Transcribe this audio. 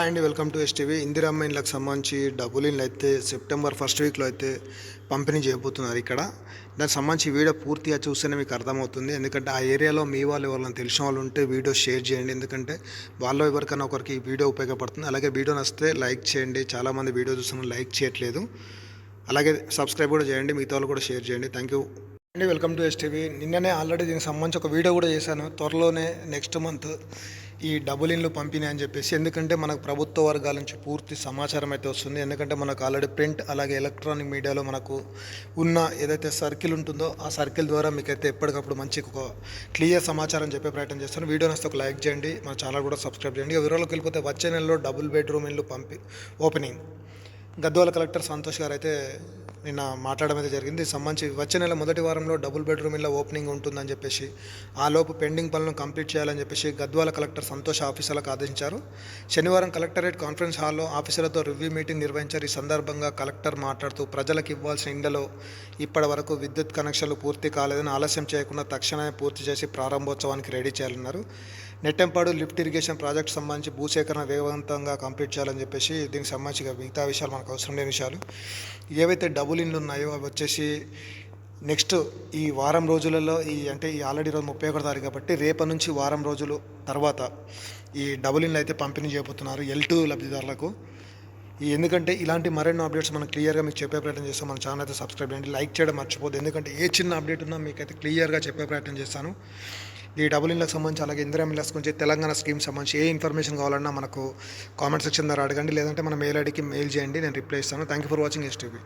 And welcome to STV. Indiramma ఇండ్లకు సంబంధించి double ఇండ్లు అయితే సెప్టెంబర్ ఫస్ట్ వీక్లో అయితే పంపిణీ చేయబోతున్నారు ఇక్కడ. దానికి సంబంధించి వీడియో పూర్తిగా చూస్తేనే మీకు అర్థమవుతుంది. ఎందుకంటే ఆ ఏరియాలో మీ వాళ్ళు ఎవరైనా తెలిసిన వాళ్ళు ఉంటే వీడియో షేర్ చేయండి. ఎందుకంటే వాళ్ళు ఎవరికైనా ఒకరికి ఈ వీడియో ఉపయోగపడుతుంది. అలాగే వీడియో నచ్చితే లైక్ చేయండి. చాలామంది వీడియో చూస్తున్న లైక్ చేయట్లేదు. అలాగే సబ్స్క్రైబ్ కూడా చేయండి. మిగతా వాళ్ళు కూడా షేర్ చేయండి. Thank you. అండి వెల్కమ్ టు ఎస్టీవీ. నిన్ననే ఆల్రెడీ దీనికి సంబంధించి ఒక వీడియో కూడా చేశాను. త్వరలోనే నెక్స్ట్ మంత్ ఈ డబుల్ ఇన్లు పంపిణీ అని చెప్పేసి ఎందుకంటే మనకు ప్రభుత్వ వర్గాల నుంచి పూర్తి సమాచారం అయితే వస్తుంది. ఎందుకంటే మనకు ఆల్రెడీ ప్రింట్ అలాగే ఎలక్ట్రానిక్ మీడియాలో మనకు ఉన్న ఏదైతే సర్కిల్ ఉంటుందో ఆ సర్కిల్ ద్వారా మీకు అయితే ఎప్పటికప్పుడు మంచి ఒక క్లియర్ సమాచారం చెప్పే ప్రయత్నం చేస్తాను. వీడియో నస్తే ఒక లైక్ చేయండి. మన ఛానల్ కూడా సబ్స్క్రైబ్ చేయండి. వివరాలకు వెళ్ళిపోతే వచ్చే నెలలో డబుల్ బెడ్రూమ్ ఇల్లు పంపి ఓపెనింగ్ గద్వాల కలెక్టర్ సంతోష్ గారు అయితే నిన్న మాట్లాడడం అయితే జరిగింది. సంబంధించి వచ్చే నెల మొదటి వారంలో డబుల్ బెడ్రూమ్ ఇళ్ళ ఓపెనింగ్ ఉంటుందని చెప్పేసి ఆ లోపు పెండింగ్ పనులను కంప్లీట్ చేయాలని చెప్పేసి గద్వాల కలెక్టర్ సంతోష్ ఆఫీసర్లకు ఆదేశించారు. శనివారం కలెక్టరేట్ కాన్ఫరెన్స్ హాల్లో ఆఫీసర్లతో రివ్యూ మీటింగ్ నిర్వహించారు. ఈ సందర్భంగా కలెక్టర్ మాట్లాడుతూ ప్రజలకు ఇవ్వాల్సిన ఇండలో ఇప్పటి వరకు విద్యుత్ కనెక్షన్లు పూర్తి కాలేదని ఆలస్యం చేయకుండా తక్షణమే పూర్తి చేసి ప్రారంభోత్సవానికి రెడీ చేయాలన్నారు. నెట్టెంపాడు లిఫ్ట్ ఇరిగేషన్ ప్రాజెక్ట్ సంబంధించి భూసేకరణ వేగవంతంగా కంప్లీట్ చేయాలని చెప్పేసి దీనికి సంబంధించి మిగతా విషయాలు మనకు అవసరం లేని విషయాలు. ఏవైతే డబుల్ ఇండ్లు ఉన్నాయో అవి వచ్చేసి నెక్స్ట్ ఈ వారం రోజులలో ఈ అంటే ఈ ఆల్రెడీ రోజు ముప్పై ఒకటి తారీఖు కాబట్టి రేపటి నుంచి వారం రోజులు తర్వాత ఈ డబుల్ ఇన్లు అయితే పంపిణీ చేయబోతున్నారు ఎల్ టూ లబ్ధిదారులకు. ఈ ఎందుకంటే ఇలాంటి మరెన్నో అప్డేట్స్ మనం క్లియర్గా మీకు చెప్పే ప్రయత్నం చేస్తాం. మన ఛానల్ అయితే సబ్స్క్రైబ్ చేయండి లైక్ చేయడం మర్చిపోద్దు ఎందుకంటే ఏ చిన్న అప్డేట్ ఉన్నా మీకు అయితే క్లియర్గా చెప్పే ప్రయత్నం చేస్తాను. ఈ డబుల్ ఇన్లకు సంబంధించి అలాగే ఇందిరా మిల్లర్స్ గురించి తెలంగాణ స్కీమ్ సంబంధించి ఏ ఇన్ఫర్మేషన్ కావాలన్నా మనకు కామెంట్ సెక్షన్ ద్వారా అడగండి. లేదంటే మన మెయిల్ ఐడికి మెయిల్ చేయండి. నేను రిప్లై ఇస్తాను. Thank you for watching STV